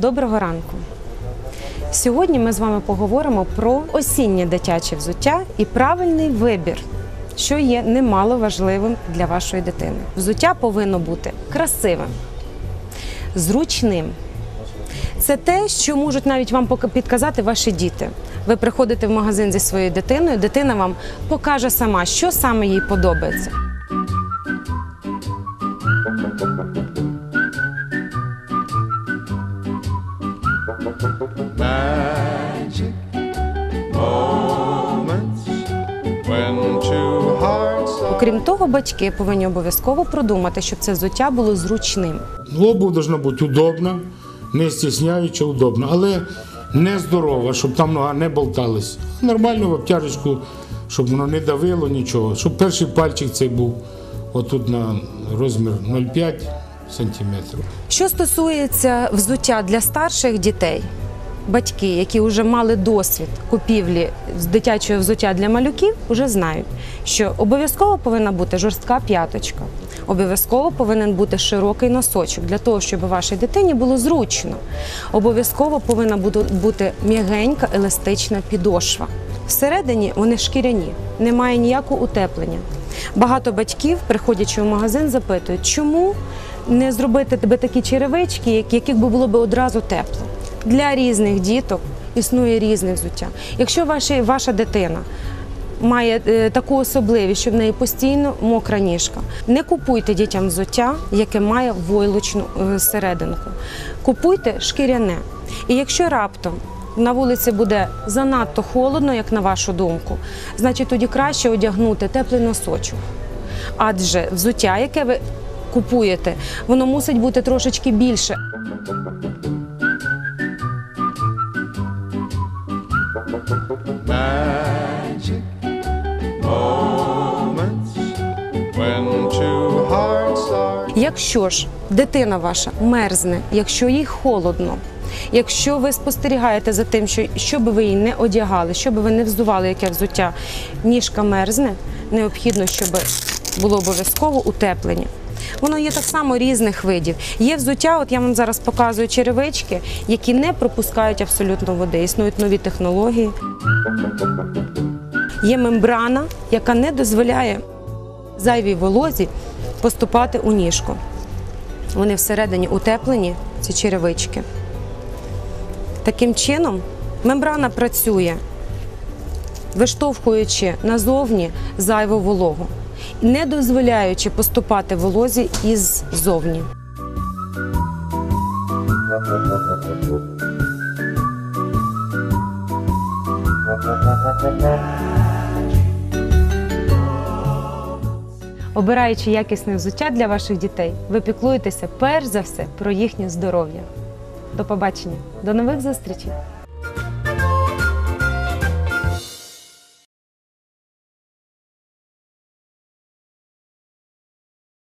Доброго ранку. Сьогодні ми з вами поговоримо про осіннє дитяче взуття і правильний вибір, що є немало важливим для вашої дитини. Взуття повинно бути красивим, зручним. Це те, що можуть навіть вам підказати ваші діти. Ви приходите в магазин зі своєю дитиною, дитина вам покаже сама, що саме їй подобається. Magic moments when two hearts Окрім того, батьки повинні обов'язково продумати, щоб це взуття було зручним. Обувь должна бути удобна, не стісняюча, удобна, але не здорова, щоб там нога не болталась. Нормально в обтяжечку, щоб воно не давило нічого, щоб перший пальчик цей був отут на розмір 0,5 сантиметрів. Що стосується взуття для старших дітей, батьки, які вже мали досвід купівлі з дитячого взуття для малюків, вже знають, що обов'язково повинна бути жорстка п'яточка. Обов'язково повинен бути широкий носочок для того, щоб вашій дитині було зручно. Обов'язково повинна бути- м'ягенька еластична підошва. Всередині вони шкіряні, немає ніякого утеплення. Багато батьків, приходячи в магазин, запитують, чому не зробити тебе такі черевички, яких би було б одразу тепло. Для різних діток існує різне взуття. Якщо ваші, ваша дитина має е, таку особливість, що в неї постійно мокра ніжка, не купуйте дітям взуття, яке має войлочну е, серединку. Купуйте шкіряне. І якщо раптом на вулиці буде занадто холодно, як на вашу думку, значить тоді краще одягнути теплий носочок. Адже взуття, яке ви купуєте, воно мусить бути трошечки більше. Magic moments when two hearts are Якщо ж дитина ваша мерзне, якщо їй холодно, якщо ви спостерігаєте за тим, що, що би ви її не одягали, що би ви не взували, яке взуття, ніжка мерзне, необхідно, щоб було обов'язково утеплення. Воно є так само різних видів. Є взуття, от я вам зараз показую черевички, які не пропускають абсолютно води. Існують нові технології. Є мембрана, яка не дозволяє зайвій волозі поступати у ніжку. Вони всередині утеплені, ці черевички. Таким чином, мембрана працює, виштовхуючи назовні зайву вологу, не дозволяючи поступати волозі іззовні. Обираючи якісне взуття для ваших дітей, ви піклуєтеся перш за все про їхнє здоров'я. До побачення, до нових зустрічей!